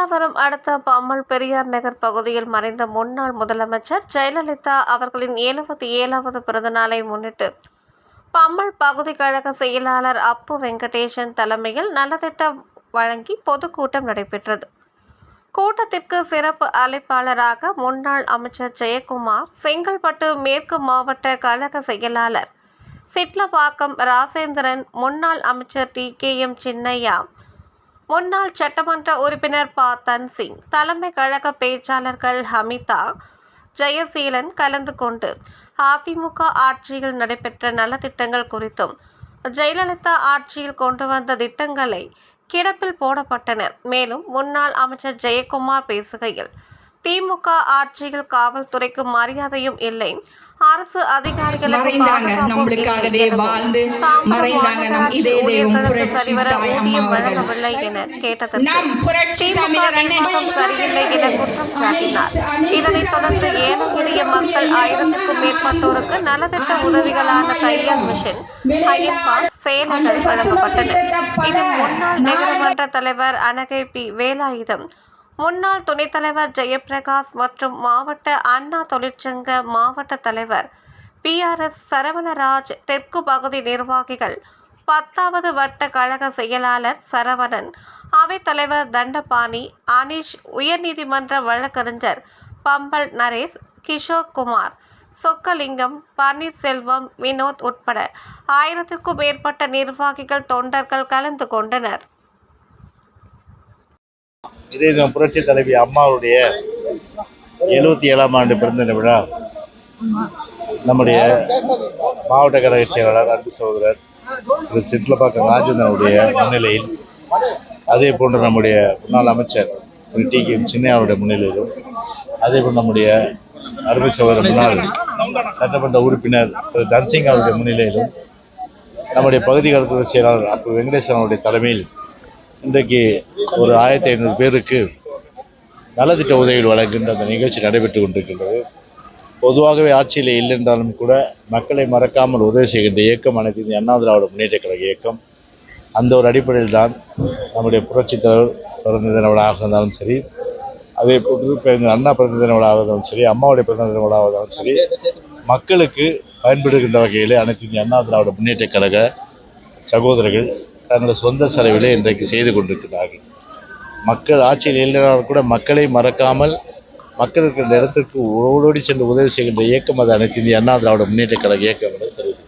பல்லாவரம் அடுத்த பம்மல் பெரியார் நகர் பகுதியில் மறைந்த முன்னாள் முதலமைச்சர் ஜெயலலிதா அவர்களின் எழுபத்தி ஏழாவது பிறந்தநாளை முன்னிட்டு பம்மல் பகுதி கழக செயலாளர் அப்பு வெங்கடேசன் தலைமையில் நலத்திட்டம் வழங்கி பொதுக்கூட்டம் நடைபெற்றது. கூட்டத்திற்கு சிறப்பு அழைப்பாளராக முன்னாள் அமைச்சர் ஜெயக்குமார் செங்கல்பட்டு மேற்கு மாவட்ட கழக செயலாளர் சிட்லபாக்கம் ராசேந்திரன் முன்னாள் அமைச்சர் டி கே எம் சின்னையா முன்னாள் சட்டமன்ற உறுப்பினர் ப. தன்சிங் தலைமை கழக பேச்சாளர்கள் ஹமிதா ஜெயசீலன் கலந்து கொண்டு அதிமுக ஆட்சியில் நடைபெற்ற நலத்திட்டங்கள் குறித்தும் ஜெயலலிதா ஆட்சியில் கொண்டு வந்த திட்டங்களை கிடப்பில் போடப்பட்டன. மேலும் முன்னாள் அமைச்சர் ஜெயக்குமார் பேசுகையில் திமுக ஆட்சியில் காவல்துறைக்கு மரியாதையும் இல்லை. அரசு அதிகாரிகளுக்கு என கேட்டதற்கு சரியில்லை என குற்றம் சாட்டினார். இதனைத் தொடர்ந்து எளிய மக்கள் ஆயிரத்துக்கும் மேற்பட்டோருக்கு நலத்திட்ட உதவிகளான தையல் மிஷின் சேலைகள் வழங்கப்பட்டன. இதில் முன்னாள் நகரமன்ற தலைவர் அனகை பி. வேலாயுதம் முன்னாள் துணைத் தலைவர் ஜெயபிரகாஷ் மற்றும் மாவட்ட அண்ணா தொழிற்சங்க மாவட்ட தலைவர் பிஆர்எஸ் சரவணராஜ் தெற்கு பகுதி நிர்வாகிகள் பத்தாவது வட்ட கழக செயலாளர் சரவணன் அவைத்தலைவர் தண்டபாணி அனீஷ் உயர்நீதிமன்ற வழக்கறிஞர் பம்பல் நரேஷ் கிஷோர் குமார் சொக்கலிங்கம் பன்னீர்செல்வம் வினோத் உட்பட ஆயிரத்திற்கும் மேற்பட்ட நிர்வாகிகள் தொண்டர்கள் கலந்து கொண்டனர். இதே புரட்சி தலைவி அம்மாவுடைய எழுபத்தி ஏழாம் ஆண்டு பிறந்த விழா. நம்முடைய மாவட்ட கழக செயலாளர் அன்பு சகோதரர் திரு சிட்லப்பாக்கம் ராஜேந்திரனுடைய முன்னிலையில் அதே போன்று நம்முடைய முன்னாள் அமைச்சர் திரு டி கே சின்னையாவுடைய முன்னிலையிலும் அதே போன்று நம்முடைய அருமை சகோதரர் முன்னாள் சட்டமன்ற உறுப்பினர் திரு தன்சிங் அவருடைய முன்னிலையிலும் நம்முடைய பகுதி கழகத்துறை செயலாளர் அப்பு வெங்கடேசன் அவருடைய தலைமையில் இன்றைக்கு ஒரு ஆயிரத்தி ஐநூறு பேருக்கு நலத்திட்ட உதவிகள் வழங்குகின்ற அந்த நிகழ்ச்சி நடைபெற்று கொண்டிருக்கின்றது. பொதுவாகவே ஆட்சியில் இல்லை என்றாலும் கூட மக்களை மறக்காமல் உதவி செய்கின்ற இயக்கம் அனைத்து அண்ணா திராவிட முன்னேற்ற கழக இயக்கம். அந்த ஒரு அடிப்படையில் தான் நம்முடைய புரட்சித் தலைவர் பிறந்த தின விழாவாக இருந்தாலும் சரி அதே போன்று எங்கள் அண்ணா பிறந்த தின விழாவாக இருந்தாலும் சரி அம்மாவுடைய பிறந்த தின விழாவாக இருந்தாலும் சரி மக்களுக்கு பயன்படுகின்ற வகையில் அனைத்து இந்திய அண்ணா திராவிட முன்னேற்ற கழக சகோதரர்கள் தங்களது சொந்த செலவிலே இன்றைக்கு செய்து கொண்டிருக்கிறார்கள். மக்கள் ஆட்சியில் இல்லைனாலும் கூட மக்களை மறக்காமல் மக்களுக்கு இந்த இடத்திற்கு ஓடோடி சென்று உதவி செய்கின்ற இயக்கம் அது. அனைத்து இந்திய அண்ணா திராவிட முன்னேற்ற கழக இயக்கம் என்று தெரிவிக்கிறேன்.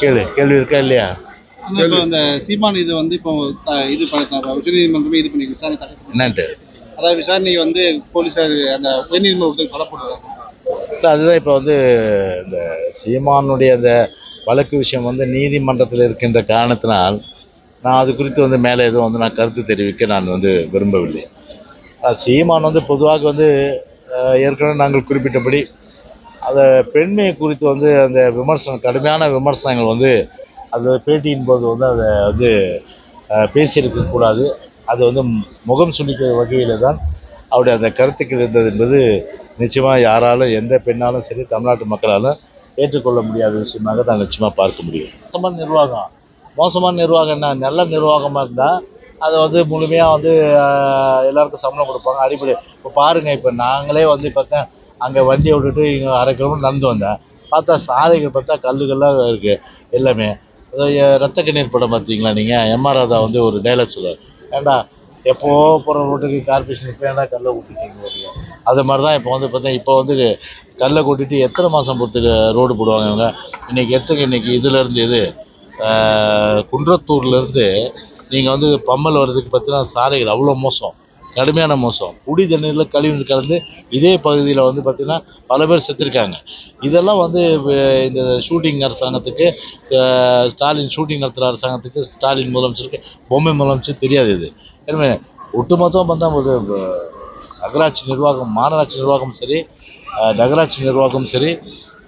கேளு கேள்வி இருக்கா இல்லையா? இப்போ இந்த சீமான் இது வந்து இப்போ இது பண்ண உச்சநீதிமன்றமே இது பண்ணி விசாரணை என்னன்ட்டு? அதாவது விசாரணைக்கு வந்து போலீசார் அந்த உயர்நீதிமன்றத்துக்கு கொலை இல்லை அதுதான் இப்போ வந்து இந்த சீமானுடைய அந்த வழக்கு விஷயம் வந்து நீதிமன்றத்தில் இருக்கின்ற காரணத்தினால் நான் அது குறித்து வந்து மேலே எதுவும் வந்து நான் கருத்து தெரிவிக்க நான் வந்து விரும்பவில்லை. சீமான் வந்து பொதுவாக வந்து ஏற்கனவே நாங்கள் குறிப்பிட்டபடி அந்த பெண்மையை குறித்து வந்து அந்த விமர்சனம் கடுமையான விமர்சனங்கள் வந்து அந்த பேட்டியின் போது வந்து அதை வந்து பேசியிருக்கக்கூடாது பேசியிருக்க கூடாது. அது வந்து முகம் சுளிக்கிற வகையில் தான் அவருடைய அந்த கருத்துக்கள் இருந்தது என்பது நிச்சயமாக யாராலும் எந்த பெண்ணாலும் சரி தமிழ்நாட்டு மக்களாலும் ஏற்றுக்கொள்ள முடியாத விஷயமாக தான் நிச்சயமாக பார்க்க முடியும். மோசமான நிர்வாகம். மோசமான நிர்வாகம் என்ன? நல்ல நிர்வாகமாக இருந்தால் அதை வந்து முழுமையாக வந்து எல்லாருக்கும் சம்பளம் கொடுப்பாங்க. அடிப்படை இப்போ பாருங்கள் இப்போ நாங்களே வந்து பார்த்தா அங்கே வண்டியை விட்டுட்டு இங்கே அரை கிலோமீட்டர் நடந்து வந்தேன். பார்த்தா சாலைகள் பார்த்தா கல்லுகள்லாம் இருக்குது எல்லாமே. ரத்த கண்ணீர் படம் பார்த்தீங்களா நீங்கள் எம்ஆர் ராதா வந்து ஒரு டைலாக் சொல்லுவார் ஏண்டா எப்போ போகிற ரோட்டுக்கு கார்பரேஷன் இப்போ ஏன்டா கல்லை விட்டுட்டீங்க முடியும் அது மாதிரி தான் இப்போ வந்து பார்த்தீங்கன்னா இப்போ வந்து கல்லை கொட்டிட்டு எத்தனை மாதம் பொறுத்துக்கு ரோடு போடுவாங்க இவங்க? இன்றைக்கி எடுத்துங்க இன்றைக்கி இதுலேருந்து இது குன்றத்தூர்லேருந்து நீங்கள் வந்து பம்மல் வர்றதுக்கு பார்த்தீங்கன்னா சாலைகள் அவ்வளோ மோசம். கடுமையான மோசம். குடி தண்ணீரில் கழிவுநீர் கலந்து இதே பகுதியில் வந்து பார்த்திங்கன்னா பல பேர் செத்துருக்காங்க. இதெல்லாம் வந்து இந்த ஷூட்டிங் அரசாங்கத்துக்கு ஸ்டாலின் ஷூட்டிங் நடத்துகிற அரசாங்கத்துக்கு ஸ்டாலின் முதலமைச்சருக்கு பொம்மை முதலமைச்சர் தெரியாது இது. எனவே ஒட்டுமொத்தமாக பார்த்தா ஒரு நகராட்சி நிர்வாகம் மாநகராட்சி நிர்வாகம் சரி நகராட்சி நிர்வாகம் சரி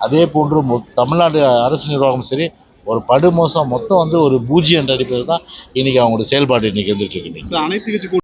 அதே போன்று தமிழ்நாடு அரசு நிர்வாகம் சரி ஒரு படுமோசம் மொத்தம் வந்து ஒரு பூஜ்ஜியம் என்ற அடிப்படையில் தான் இன்றைக்கி அவங்களோட செயல்பாடு இன்றைக்கி இருந்துட்டு இன்னைக்கு. அனைத்து கட்சி